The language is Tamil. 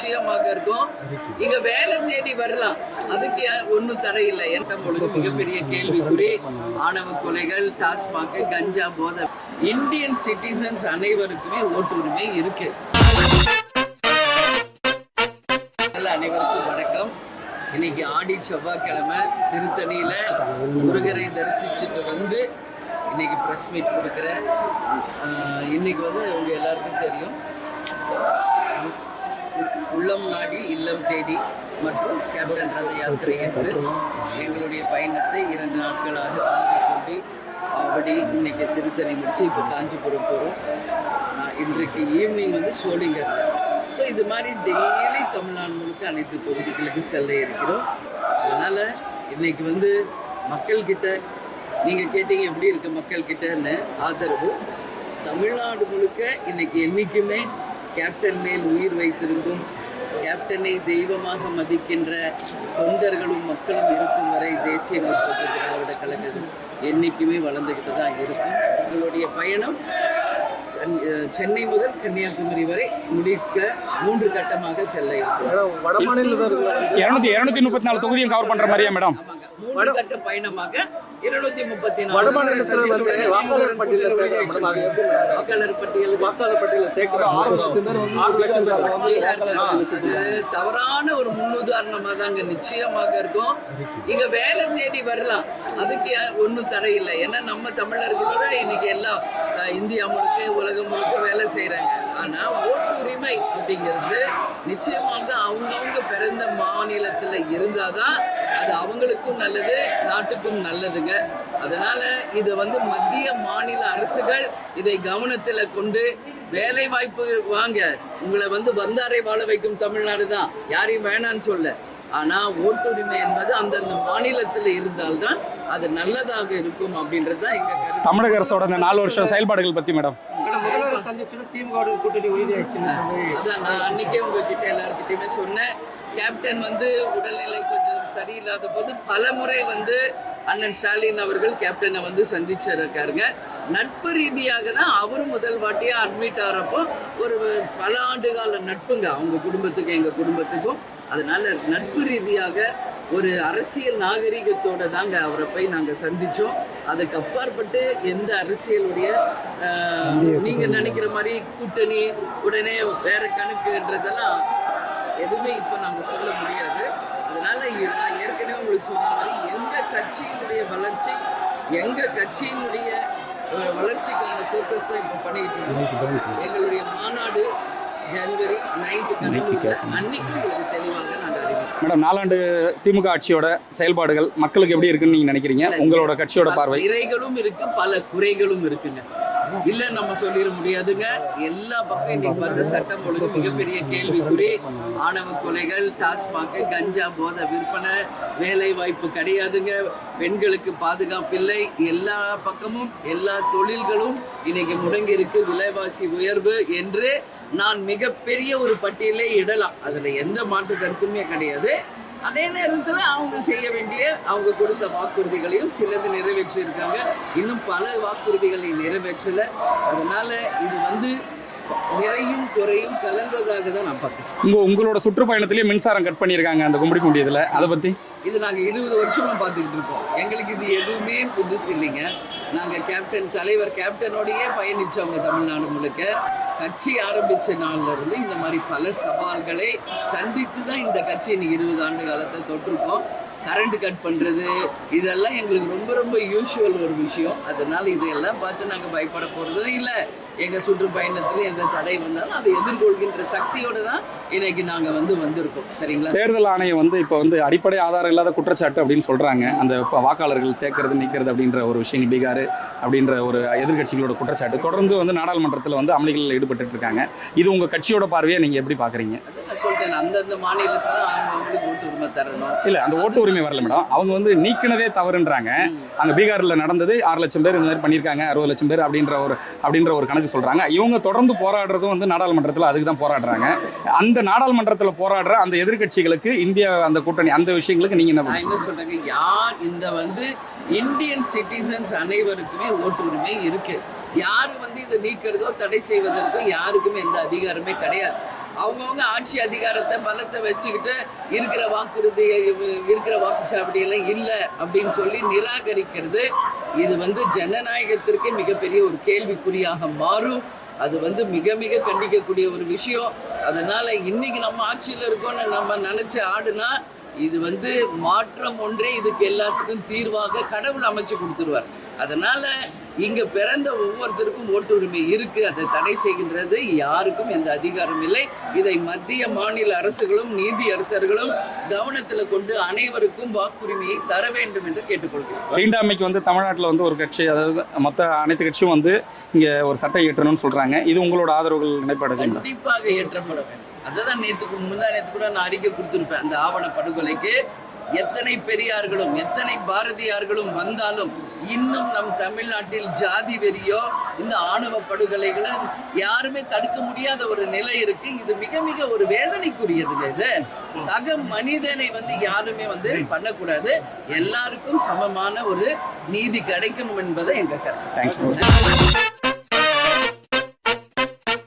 விஷயமாக இருக்கும். இங்க வேலை தேடி வரலாம். அதுக்கு ஒன்னும் தடையில்லை தடை இல்லை. மிகப்பெரிய கேள்விக்குறி. ஆணவ கொலைகள் டாஸ்மாக் கஞ்சா போதை. இந்தியன் சிட்டிசன்ஸ் அனைவருக்குமே ஓட்டுரிமை இருக்கு. அனைவருக்கும் வணக்கம். இன்னைக்கு ஆடி செவ்வாய்க்கிழமை திருத்தணியில முருகரை தரிசிச்சுட்டு வந்து இன்னைக்கு ப்ரெஸ் மீட் கொடுக்குறேன். இன்னைக்கு வந்து உங்க எல்லாருக்கும் தெரியும். உள்ளம் நாடி இல்லம் தேடி மற்றும் கேப்டன் ரத யாத்திரை என்று எங்களுடைய பயணத்தை இரண்டு நாட்களாக கொண்டு அப்படி இன்னைக்கு திருத்தணி முடிச்சு இப்போ காஞ்சிபுரம் போகிறோம் இன்றைக்கு ஈவினிங் வந்து சோளிங்கர் ஸோ இது மாதிரி டெய்லி தமிழ்நாடு முழுக்க அனைத்து தொகுதிகளுக்கு செல்ல இருக்கிறோம். அதனால் இன்னைக்கு வந்து மக்கள்கிட்ட நீங்கள் கேட்டீங்க எப்படி இருக்கு மக்கள்கிட்டன்னு ஆதரவு. தமிழ்நாடு முழுக்க இன்னைக்கு என்றைக்குமே கேப்டன் மேல் உயிர் வைத்திருக்கும் கேப்டனை தெய்வமாக மதிக்கின்ற தொண்டர்களும் மக்களும் இருக்கும் வரை தேசிய முற்போக்கு திராவிட கழகம் என்றைக்குமே வளர்ந்துக்கிட்டு தான் இருக்கும். உங்களுடைய பயணம் சென்னை முதல் கன்னியாகுமரி வரை முடிக்க மூன்று கட்டமாக செல்ல இருக்கிறோம். இருநூத்தி இருநூத்தி முப்பத்தி நாலு தொகுதியும் கவர் பண்ற மாதிரியா மேடம்? மூன்று கட்ட பயணமாக இருநூத்தி முப்பத்தி நாலு வாக்காளர் பட்டியலில் வாக்காளர் பட்டியலில் அது தவறான ஒரு முன்னுதாரணமா தாங்க நிச்சயமாக இருக்கும். இங்க வேலை தேடி வரலாம். அதுக்கு யா- ஒண்ணும் தடை இல்லை. ஏன்னா நம்ம தமிழர்களோட இன்னைக்கு எல்லாம் அஹ், இந்தியா முழுக்க உலகம் முழுக்க வேலை செய்றாங்க. ஆனா ஓட்டுரிமை அப்படிங்கிறது நிச்சயமாக அவங்கவுங்க பிறந்த மாநிலத்துல இருந்தாதான் அது அவங்களுக்கும் நல்லது நாட்டுக்கும் நல்லதுங்க. அதனால இதை வந்து மத்திய மாநில அரசுகள் இதை கவனத்துல கொண்டு வேலை வாய்ப்பு வாங்க. உங்களை வந்து வந்தாரை வாழ வைக்கும் தமிழ்நாடு தான். யாரையும் வேணான்னு சொல்ல. ஆனா ஓட்டுரிமை என்பது அந்தந்த மாநிலத்தில் இருந்தால்தான் அது நல்லதாக இருக்கும் அப்படின்றது தான் எங்க கருத்து. தமிழக அரசோட இந்த நாலு வருஷம் செயல்பாடுகள் பத்தி மேடம். முதல்வர் சந்திச்சுட்டு திமுக கூட்டணி உறுதியாச்சுன்னு அதான் நான் அன்னைக்கே உங்ககிட்ட எல்லாருக்கிட்டையுமே சொன்னேன். கேப்டன் வந்து உடல்நிலை கொஞ்சம் சரியில்லாத போது பல முறை வந்து அண்ணன் ஸ்டாலின் அவர்கள் கேப்டனை வந்து சந்திச்சிருக்காருங்க. நட்பு ரீதியாக தான் அவரும் முதல் வாட்டியாக அட்மிட் ஆகிறப்போ ஒரு பல ஆண்டு கால நட்புங்க அவங்க குடும்பத்துக்கும் எங்கள் குடும்பத்துக்கும். அதனால நட்பு ரீதியாக ஒரு அரசியல் நாகரிகத்தோட தாங்க அவரை போய் நாங்கள் சந்தித்தோம் அதுக்கு அப்பாற்பட்டு எந்த அரசியலுடைய ஆஹ், நீங்க நினைக்கிற மாதிரி கூட்டணி உடனே வேற கணக்குன்றதெல்லாம் எதுவுமே இப்போ நாங்க சொல்ல முடியாது. அதனால நான் ஏற்கனவே உங்களுக்கு சொன்ன மாதிரி எங்க கட்சியினுடைய வளர்ச்சி எங்க கட்சியினுடைய அஹ், வளர்ச்சிக்கான ஃபோக்கஸ் தான் இப்போ பண்ணிட்டு இருக்கோம். எங்களுடைய மாநாடு ஜனவரி நைன்த்து கடலூர்ல அன்னைக்கு உங்களுக்கு தெளிவாக நாங்கள் அறிவிப்போம் மேடம் நாலாண்டு திமுக ஆட்சியோட செயல்பாடுகள் மக்களுக்கு எப்படி இருக்குன்னு நீங்க நினைக்கிறீங்க? உங்களோட கட்சியோட பார்வை? நிறைகளும் இருக்கு பல குறைகளும் இருக்குங்க. இல்லைன்னு நம்ம சொல்லிட முடியாதுங்க. எல்லா பக்கம் இன்னைக்கு பார்த்த சட்டம் ஒழுங்கு மிகப்பெரிய கேள்விக்குறி. ஆணவ கொலைகள் டாஸ்மாக் கஞ்சா போதை விற்பனை வேலை வாய்ப்பு கிடையாதுங்க. பெண்களுக்கு பாதுகாப்பு இல்லை. எல்லா பக்கமும் எல்லா தொழில்களும் இன்னைக்கு முடங்கி இருக்கு விலைவாசி உயர்வு என்று நான் மிகப்பெரிய ஒரு பட்டியலை இடலாம். அதில் எந்த மாற்று கருத்துமே கிடையாது. அதே நேரத்தில் அவங்க செய்ய வேண்டிய அவங்க கொடுத்த வாக்குறுதிகளையும் சிலது நிறைவேற்றியிருக்காங்க. இன்னும் பல வாக்குறுதிகளை நிறைவேற்றலை. அதனால இது வந்து நிறையும் குறையும் கலந்ததாக தான் நான் பார்க்குறேன். உங்க உங்களோட சுற்றுப்பயணத்திலேயே மின்சாரம் கட் பண்ணியிருக்காங்க அந்த கும்பிடிக்குண்டியதுல அதை பத்தி? இது நாங்கள் இருபது வருஷமா பார்த்துக்கிட்டு இருக்கோம். எங்களுக்கு இது எதுவுமே புதுசு இல்லைங்க. நாங்கள் கேப்டன் தலைவர் கேப்டனோடையே பயணிச்சவங்க தமிழ்நாடு முழுக்க. கட்சி ஆரம்பிச்ச நாள்ல இருந்து இந்த மாதிரி பல சவால்களை சந்தித்து தான் இந்த கட்சி இன்னைக்கு இருபது ஆண்டு காலத்தை தொட்டிருக்கோம். கரண்ட் கட் பண்ணுறது இதெல்லாம் எங்களுக்கு ரொம்ப ரொம்ப யூஷுவல் ஒரு விஷயம். அதனால இதையெல்லாம் பார்த்து நாங்கள் பயப்பட போகிறதும் இல்லை. எங்கள் சுற்றுப்பயணத்தில் எந்த தடை வந்தாலும் அதை எதிர்கொள்கின்ற சக்தியோடு தான் இன்னைக்கு நாங்கள் வந்து வந்திருக்கோம். சரிங்களா? தேர்தல் ஆணையம் வந்து இப்போ வந்து அடிப்படை ஆதாரம் இல்லாத குற்றச்சாட்டு அப்படின்னு சொல்றாங்க. அந்த ப- வாக்காளர்கள் சேர்க்கறது நீக்கிறது அப்படின்ற ஒரு விஷயம் பீகார் அப்படின்ற ஒரு எதிர்க்கட்சிகளோட குற்றச்சாட்டு தொடர்ந்து வந்து நாடாளுமன்றத்தில் வந்து அமளிகளில் ஈடுபட்டு இருக்காங்க. இது உங்க கட்சியோட பார்வையை நீங்க எப்படி நான் சொல்லிட்டேன் அந்தந்த மாநிலத்தில் அவங்க அவங்களுக்கு ஓட்டு உரிமை தரணும். இல்ல அந்த ஓட்டு உரிமை வரல மேடம். அவங்க வந்து நீக்கினதே தவறுன்றாங்க. அங்க பீகார்ல நடந்தது ஆறு லட்சம் பேர் இந்த மாதிரி பண்ணியிருக்காங்க அறுபது லட்சம் பேர் அப்படின்ற ஒரு அப்படின்ற ஒரு கணக்கு சொல்றாங்க. இவங்க தொடர்ந்து போராடுறதும் வந்து நாடாளுமன்றத்தில் அதுக்கு தான் போராடுறாங்க. அந்த நாடாளுமன்றத்தில் போராடுற அந்த எதிர்க்கட்சிகளுக்கு இந்தியா அந்த கூட்டணி அந்த விஷயங்களுக்கு நீங்க என்ன என்ன சொல்றேங்க யார் இந்த வந்து இந்தியன் சிட்டிசன்ஸ் அனைவருக்குமே ஓட்டு உரிமை இருக்கு. யாரு வந்து இதை நீக்கிறதோ தடை செய்வதற்கோ யாருக்குமே எந்த அதிகாரமே கிடையாது. அவங்கவுங்க ஆட்சி அதிகாரத்தை பலத்தை வச்சுக்கிட்டு இருக்கிற வாக்குறுதி இருக்கிற வாக்குச்சாவடியெல்லாம் இல்லை அப்படின்னு சொல்லி நிராகரிக்கிறது இது வந்து ஜனநாயகத்திற்கு மிகப்பெரிய ஒரு கேள்விக்குறியாக மாறும். அது வந்து மிக மிக கண்டிக்கக்கூடிய ஒரு விஷயம். அதனால இன்னைக்கு நம்ம ஆட்சியில் இருக்கோம்னு நம்ம நினைச்சு ஆடுனா இது வந்து மாற்றம் ஒன்றே இதுக்கு எல்லாத்துக்கும் தீர்வாக கடவுள் அமைச்சு கொடுத்துருவார். அதனால இங்க பிறந்த ஒவ்வொருத்தருக்கும் ஓட்டுரிமை இருக்கு. அதை தடை செய்கின்றது யாருக்கும் எந்த அதிகாரம் இல்லை. இதை மத்திய மாநில அரசுகளும் நீதி அரசர்களும் கவனத்துல கொண்டு அனைவருக்கும் வாக்குரிமையை தர வேண்டும் என்று கேட்டுக்கொள்கிறேன் தீண்டாமைக்கு வந்து தமிழ்நாட்டில் வந்து ஒரு கட்சி அதாவது மொத்த அனைத்து கட்சியும் வந்து இங்கே ஒரு சட்டை இயற்றணும்னு சொல்கிறாங்க இது உங்களோட ஆதரவுகள் நினைப்பாடுங்களா கண்டிப்பாக ஏற்றப்பட வேண்டும். அதுதான் நேத்துக்கு முந்தா நேத்து கூட நான் அறிக்கை கொடுத்திருப்பேன். அந்த ஆவண படுகொலைக்கு எத்தனை பெரியார்களும் எத்தனை பாரதியார்களும் வந்தாலும் இன்னும் நம் தமிழ்நாட்டில் ஜாதி வெறியோ இந்த ஆணவ படுகொலைகளை யாருமே தடுக்க முடியாத ஒரு நிலை இருக்கு. இது மிக மிக ஒரு வேதனைக்குரியதுங்க இது. சக மனிதனை வந்து யாருமே வந்து பண்ணக்கூடாது. எல்லாருக்கும் சமமான ஒரு நீதி கிடைக்கணும் என்பதை எங்க கருத்து.